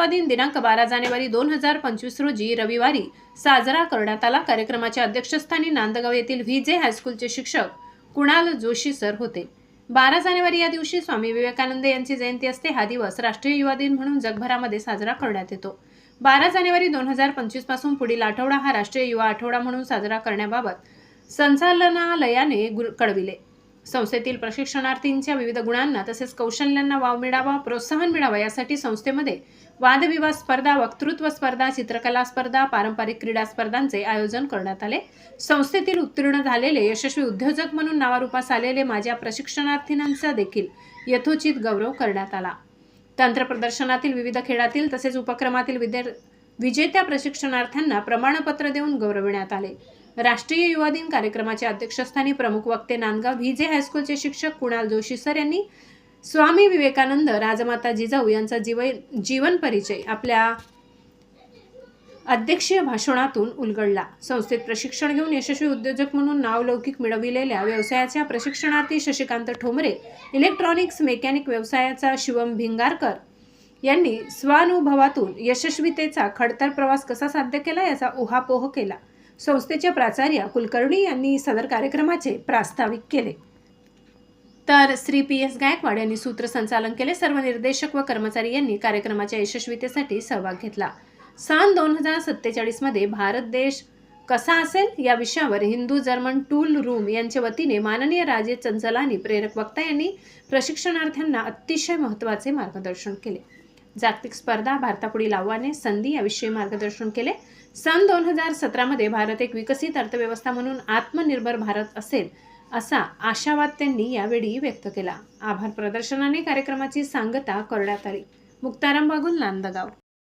युवा दिन दिनांक बारा जानेवारी दोन हजार पंचवीस रोजी रविवारी साजरा करण्यात आला. कार्यक्रमाच्या अध्यक्षस्थानी नांदगाव येथील व्ही जे हायस्कूलचे शिक्षक कुणाल जोशी सर होते. बारा जानेवारी या दिवशी स्वामी विवेकानंद यांची जयंती असते. हा दिवस राष्ट्रीय युवा दिन म्हणून जगभरामध्ये साजरा करण्यात येतो. बारा जानेवारी दोन हजार पंचवीसपासून पुढील आठवडा हा राष्ट्रीय युवा आठवडा म्हणून साजरा करण्याबाबत संचालनालयाने गु- कळविले. संस्थेतील प्रशिक्षणार्थींच्या विविध गुणांना तसेच कौशल्यांना वाव मिळावा प्रोत्साहन मिळावा यासाठी संस्थेमध्ये वादविवाद स्पर्धा वक्तृत्व स्पर्धा चित्रकला स्पर्धा पारंपरिक क्रीडा स्पर्धांचे आयोजन करण्यात आले. संस्थेतील उत्तीर्ण झालेले यशस्वी उद्योजक म्हणून नावारूपास आलेले माझ्या प्रशिक्षणार्थींचा देखील यथोचित गौरव करण्यात आला. तंत्र प्रदर्शनातील विविध खेळातील तसेच उपक्रमातील विद्या विजेत्या प्रशिक्षणार्थ्यांना प्रमाणपत्र देऊन गौरविण्यात आले. राष्ट्रीय युवा दिन कार्यक्रमाच्या अध्यक्षस्थानी प्रमुख वक्ते नांदगाव व्ही जे हायस्कूलचे शिक्षक कुणाल जोशी सर यांनी स्वामी विवेकानंद राजमाता जिजाऊ यांचा जीवन जीवन परिचय आपल्या अध्यक्षीय भाषणातून उलगडला. संस्थेत प्रशिक्षण घेऊन यशस्वी उद्योजक म्हणून नावलौकिक मिळविलेल्या व्यवसायाच्या प्रशिक्षणार्थी शशिकांत ठोंबरे इलेक्ट्रॉनिक्स मेकॅनिक व्यवसायाचा शिवम भिंगारकर यांनी स्वानुभवातून यशस्वीतेचा खडतर प्रवास कसा साध्य केला याचा उहापोह केला. संस्थेच्या प्राचार्य कुलकर्णी यांनी सदर कार्यक्रमाचे प्रास्ताविक केले. तर श्री पी एस गायकवाड यांनी सूत्रसंचालन केले. सर्व निर्देशक व कर्मचारी यांनी कार्यक्रमाच्या यशस्वीतेसाठी सहभाग घेतला. सन दोन हजार सत्तेचाळीसमध्ये भारत देश कसा असेल या विषयावर हिंदू जर्मन टूल रूम यांच्या वतीने माननीय राजे चंचलानी प्रेरक वक्ता यांनी प्रशिक्षणार्थ्यांना अतिशय महत्त्वाचे मार्गदर्शन केले. जागतिक स्पर्धा भारतापुढील आव्हाने संधी याविषयी मार्गदर्शन केले. सन दोन हजार सतरामध्ये भारत एक विकसित अर्थव्यवस्था म्हणून आत्मनिर्भर भारत असेल असा आशावाद त्यांनी यावेळी व्यक्त केला. आभार प्रदर्शनाने कार्यक्रमाची सांगता करण्यात आली. मुक्ताराम बागुल नांदगाव.